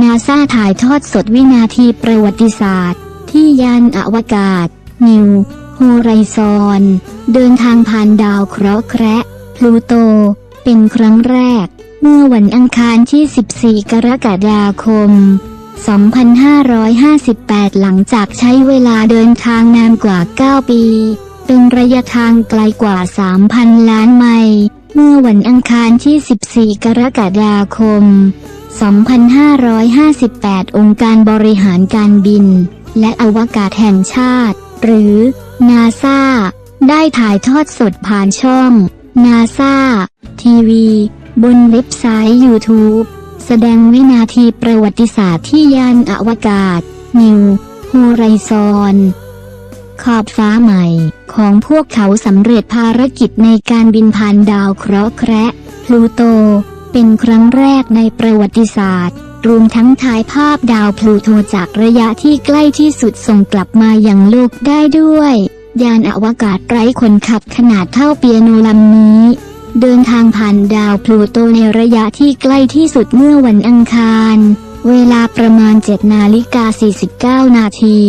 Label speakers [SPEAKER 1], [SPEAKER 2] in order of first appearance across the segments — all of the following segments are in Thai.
[SPEAKER 1] นาซาถ่ายทอดสดวินาทีประวัติศาสตร์ ที่ยานอวกาศ นิวโฮไรซอนเดินทางผ่านดาวเคราะห์แคระพลูโต เป็นครั้งแรก เมื่อวันอังคารที่ 14 กรกฎาคม 2558 หลังจากใช้เวลาเดินทางนานกว่า 9 ปี เป็นระยะทางไกลกว่า 3,000 ล้านไมล์เมื่อวันอังคารที่ 14 กรกฎาคม 2558 องค์การบริหารการบิน และอวกาศแห่งชาติ หรือนาซาได้ถ่ายทอดสดผ่านช่องนาซาทีวี บนเว็บไซต์ YouTube แสดงวินาทีประวัติศาสตร์ที่ยานอวกาศ นิวโฮไรซอนขอบฟ้าใหม่ ของพวกเขาสำเร็จภารกิจในการบินผ่านดาวเคราะห์แคระพลูโต เป็นครั้งแรกในประวัติศาสตร์ รวมทั้งถ่ายภาพดาวพลูโตจากระยะที่ใกล้ที่สุดส่งกลับมาอย่างโลกได้ด้วย ยานอวกาศไร้คนขับขนาดเท่าเปียโนลำนี้ เดินทางผ่านดาวพลูโตในระยะที่ใกล้ที่สุดเมื่อวันอังคาร เวลาประมาณ7นาฬิกา49 นาที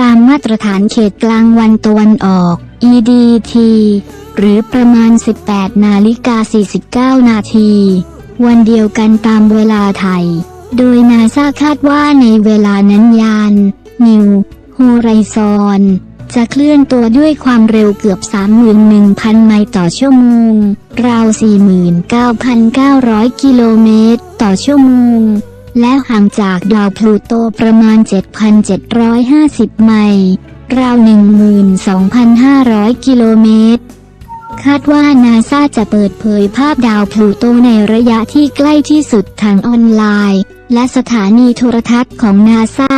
[SPEAKER 1] ตามมาตรฐานเขตกลางวันตะวันออก EDT หรือประมาณ 18 นาฬิกา 49 นาที วันเดียวกันตามเวลาไทย โดยนาซาคาดว่าในเวลานั้นยาน นิวโฮไรซอนจะเคลื่อนตัวด้วยความเร็วเกือบ 31,000 ไมล์ต่อชั่วโมง ราว 49,900 กิโลเมตร ต่อชั่วโมง และห่างจากดาวพลูโตประมาณ 7,750 ไมล์ ราว 12,500 กิโลเมตร คาดว่านาซาจะเปิดเผยภาพดาวพลูโตในระยะที่ใกล้ที่สุดทางออนไลน์ และสถานีโทรทัศน์ของนาซา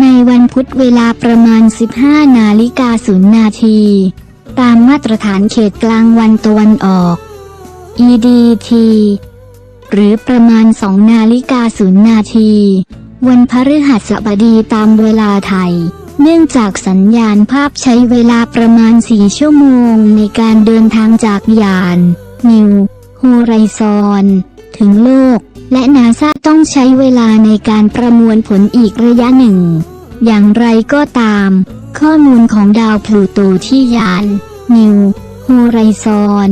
[SPEAKER 1] ในวันพุธเวลาประมาณ 15 นาฬิกา0นาที ตามมาตรฐานเขตกลางวันตะวันออก EDT หรือประมาณ 2 นาฬิกา0นาที วันพฤหัสบดีตามเวลาไทย เนื่องจากสัญญาณภาพใช้เวลาประมาณ 4 ชั่วโมงในการเดินทางจากยาน นิวโฮไรซอนถึงโลก และนาซาต้องใช้เวลาในการประมวลผลอีกระยะหนึ่ง อย่างไรก็ตาม ข้อมูลของดาวพลูโตที่ยาน นิวโฮไรซอน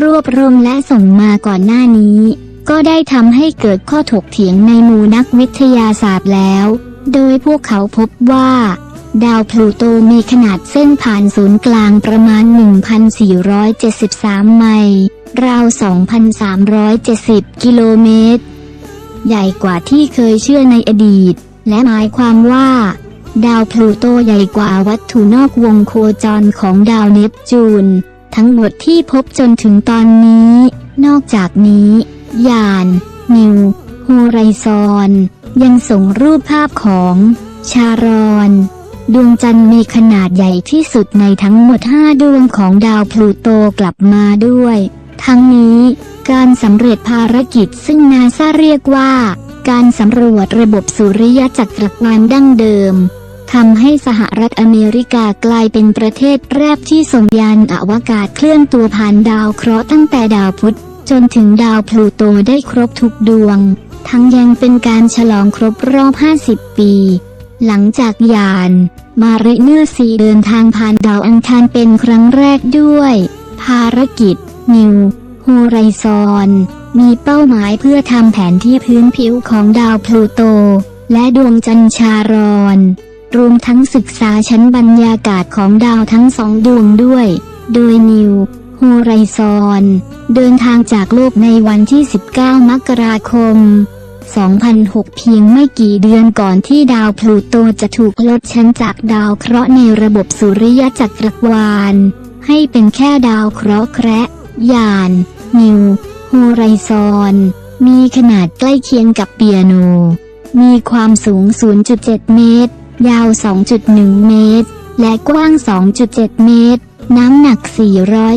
[SPEAKER 1] รวบรวมและส่งมาก่อนหน้านี้ ก็ได้ทำให้เกิดข้อถกเถียงในหมู่นักวิทยาศาสตร์แล้ว โดยพวกเขาพบว่า ดาวพลูโตมีขนาดเส้นผ่านศูนย์กลางประมาณ 1,473 ไมล์ราว 2,370 กิโลเมตร ใหญ่กว่าที่เคยเชื่อในอดีต และหมายความว่า ดาวพลูโตใหญ่กว่าวัตถุนอกวงโคจรของดาวเนปจูน ทั้งหมดที่พบจนถึงตอนนี้ นอกจากนี้ยาน นิวโฮไรซอน ยังส่งรูปภาพของ ชารอน ดวงจันทร์มีขนาดใหญ่ที่สุดในทั้งหมด 5 ดวงของดาวพลูโตกลับมาด้วย ทั้งนี้การสำเร็จภารกิจซึ่งนาซาเรียกว่า การสำรวจระบบสุริยจักรวาลดั้งเดิมทำให้สหรัฐอเมริกากลายเป็นประเทศแรกที่ส่งยานอวกาศเคลื่อนตัวผ่านดาวเคราะห์ตั้งแต่ดาวพุธจนถึงดาวพลูโตได้ครบทุกดวง ทั้งยังเป็นการฉลองครบรอบ 50 ปี หลังจากยาน มาริเนอร์ซีเดินทางผ่านดาวอังคารเป็นครั้งแรกด้วย ภารกิจ นิวโฮไรซอนมีเป้าหมายเพื่อทำแผนที่พื้นผิวของดาวพลูโต และดวงจันทร์ชารอน รวมทั้งศึกษาชั้นบรรยากาศของดาวทั้งสองดวงด้วย โดยนิวโฮไรซอนเดินทางจากโลกในวันที่ 19 มกราคม 2006 เพียงไม่กี่เดือนก่อนที่ดาวพลูโตจะถูกลดชั้นจากดาวเคราะห์ในระบบสุริยจักรวาล ให้เป็นแค่ดาวเคราะห์แคระยาน นิวโฮไรซอนมีขนาดใกล้เคียงกับเปียโน มีความสูง 0.7 เมตร ยาว 2.1 เมตร และกว้าง 2.7 เมตร น้ำหนัก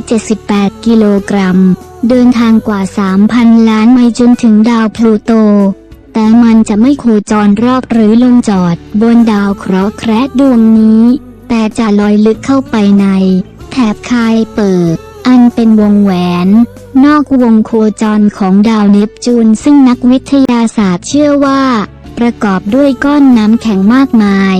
[SPEAKER 1] 478 กิโลกรัม เดินทางกว่า 3,000 ล้านไมล์จนถึงดาวพลูโต แต่มันจะไม่โคจรรอบหรือลงจอดบนดาวเคราะห์แคระดวงนี้ แต่จะลอยลึกเข้าไปใน แถบคายเปิด อันเป็นวงแหวน นอกวงโคจรของดาวเนปจูน ซึ่งนักวิทยาศาสตร์เชื่อว่า ประกอบด้วยก้อนน้ำแข็งมากมาย